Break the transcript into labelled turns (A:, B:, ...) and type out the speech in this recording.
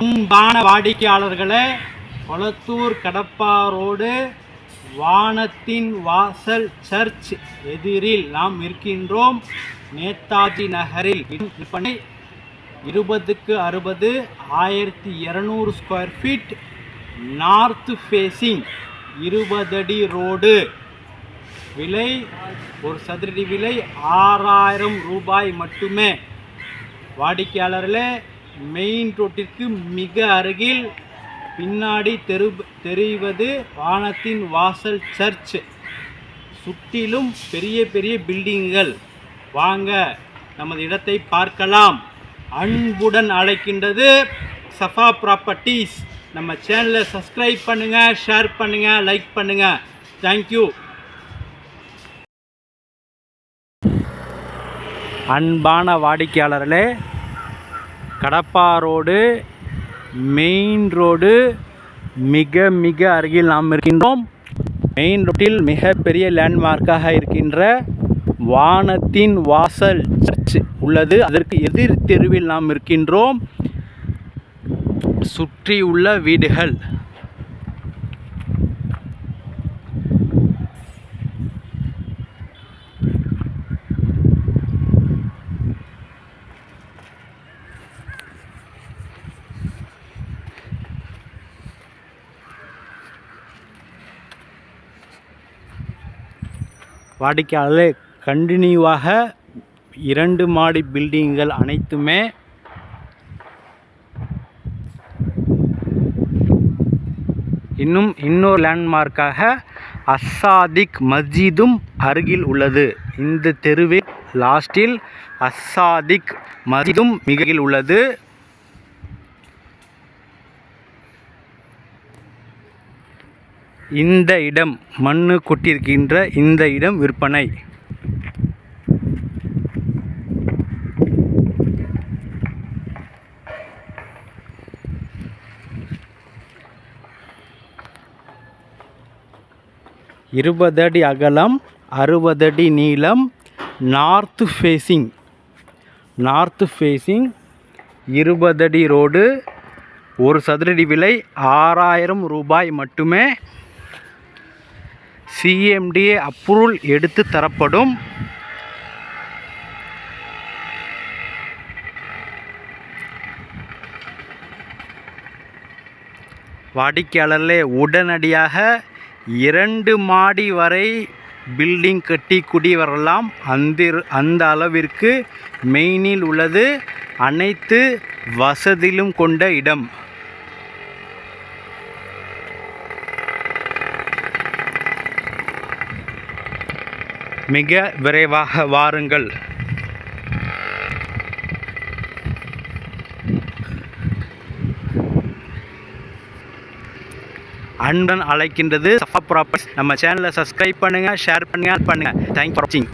A: அன்பான வாடிக்கையாளர்களே கொளத்தூர் கடப்பா ரோடு வானத்தின் வாசல் சர்ச் எதிரில் நாம் இருக்கின்றோம் நேதாஜி நகரில் விற்பனை இருபதுக்கு அறுபது ஆயிரத்தி இரநூறு ஸ்கொயர் ஃபீட் நார்த் ஃபேஸிங் இருபதடி ரோடு விலை ஒரு சதுரடி விலை ஆறாயிரம் ரூபாய் மட்டுமே. வாடிக்கையாளர்களே மெயின் ரோட்டிற்கு மிக அருகில் பின்னாடி தெரு தெரிவது வானத்தின் வாசல் சர்ச். சுற்றிலும் பெரிய பெரிய பில்டிங்குகள். வாங்க நமது இடத்தை பார்க்கலாம். அன்புடன் அழைக்கின்றது சஃபா ப்ராப்பர்ட்டிஸ். நம்ம சேனலை சப்ஸ்கிரைப் பண்ணுங்கள் ஷேர் பண்ணுங்கள் லைக் பண்ணுங்கள் தேங்க்யூ அன்பான வாடிக்கையாளர்களே கடப்பா ரோடு மெயின் ரோடு மிக மிக அருகில் நாம் இருக்கின்றோம். மெயின் ரோட்டில் மிகப்பெரிய லேண்ட்மார்க்காக இருக்கின்ற வானத்தின் வாசல் சர்ச் உள்ளது. அதற்கு எதிர் தெருவில் நாம் இருக்கின்றோம். சுற்றியுள்ள வீடுகள். வாடிக்கையாளர் கண்டினியூவாக இரண்டு மாடி பில்டிங்கள் அனைத்துமே இன்னும் இன்னொரு லேண்ட்மார்க்காக அஸ்ஸாதிக் மஸ்ஜிதும் அருகில் உள்ளது. இந்த தெருவில் லாஸ்டில் அஸ்ஸாதிக் மஸ்ஜிதும் மிகையில் உள்ளது. இந்த இடம் மண்ணு கொட்டியிருக்கின்ற இந்த இடம் விற்பனை. இருபது அடி அகலம் அறுபது அடி நீளம் நார்த் ஃபேஸிங் நார்த் ஃபேஸிங் இருபது அடி ரோடு ஒரு சதுரடி விலை ஆறாயிரம் ரூபாய் மட்டுமே. சிஎம்டிஏ அப்ரூவல் எடுத்து தரப்படும். வாடிக்கையாளர்களே உடனடியாக இரண்டு மாடி வரை பில்டிங் கட்டி குடி வரலாம் அந்த அந்த அளவிற்கு மெயினில் உள்ளது அனைத்து வசதியிலும் கொண்ட இடம். மிக விரைவாக வாருங்கள். அன்பன் அழைக்கின்றது சஃபா ப்ராப்பர்ஸ் நம்ம சேனலை சப்ஸ்கிரைப் பண்ணுங்கள் ஷேர் பண்ணுங்கள் பண்ணுங்கள் தேங்க் ஃபார் வாட்சிங்